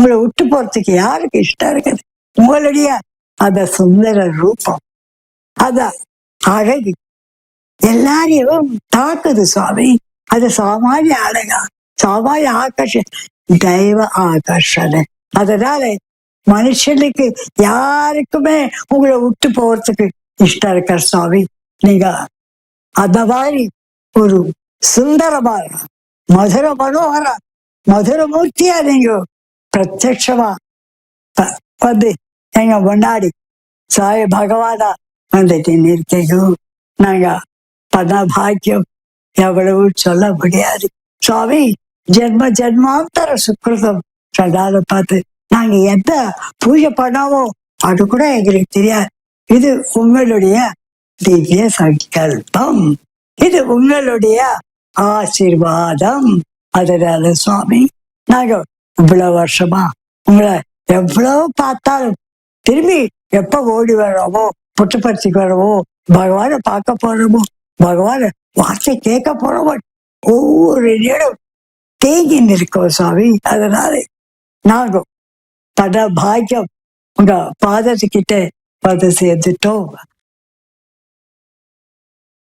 உங்களை விட்டு போறதுக்கு யாருக்கு இஷ்டம் இருக்குது? உங்களுடைய அத சுந்தர ரூபம் அத அழகு எல்லாரையும் தாக்குது சுவாமி. அது சாமானிய அழகா சாமானிய ஆகர்ஷ தெய்வ ஆகர்ஷனை அதனால மனுஷனுக்கு யாருக்குமே உங்களை விட்டு போறதுக்கு இஷ்டம் இருக்க சுவாமி. நீங்க அந்த மாதிரி ஒரு சுந்தரமான மதுர மனோகர மதுர மூர்த்தியா நீங்க பிரத்யட்சமா ப- வந்து எங்க முன்னாடி சாய் பகவானா வந்துட்டு நிற்கீங்க நாங்க பண்ண பாக்கியம் எவ்வளவு சொல்ல முடியாது சுவாமி ஜென்ம ஜென்மாந்தர சுக்ரதம் சொன்னால பார்த்து நாங்க எந்த பூஜை பண்ணாமோ அது கூட எங்களுக்கு தெரியாது இது உங்களுடைய திவ்ய சங்கல்பம் இது உங்களுடைய ஆசீர்வாதம் அதனால சுவாமி நாங்க இவ்வளவு வருஷமா? உங்களை எவ்வளவு பார்த்தாலும் திரும்பி எப்ப ஓடி வர்றோமோ புட்டுப்பருத்திக்கு வரவோ பகவானை பார்க்க போறோமோ பகவான வார்த்தை கேட்க போறோமோ ஒவ்வொரு இடம் தேங்கி நிற்கும் சுவாமி. அதனால நாங்க பட பாக்கியம் உங்க பாதத்துக்கிட்ட வந்து சேர்ந்துட்டோம்.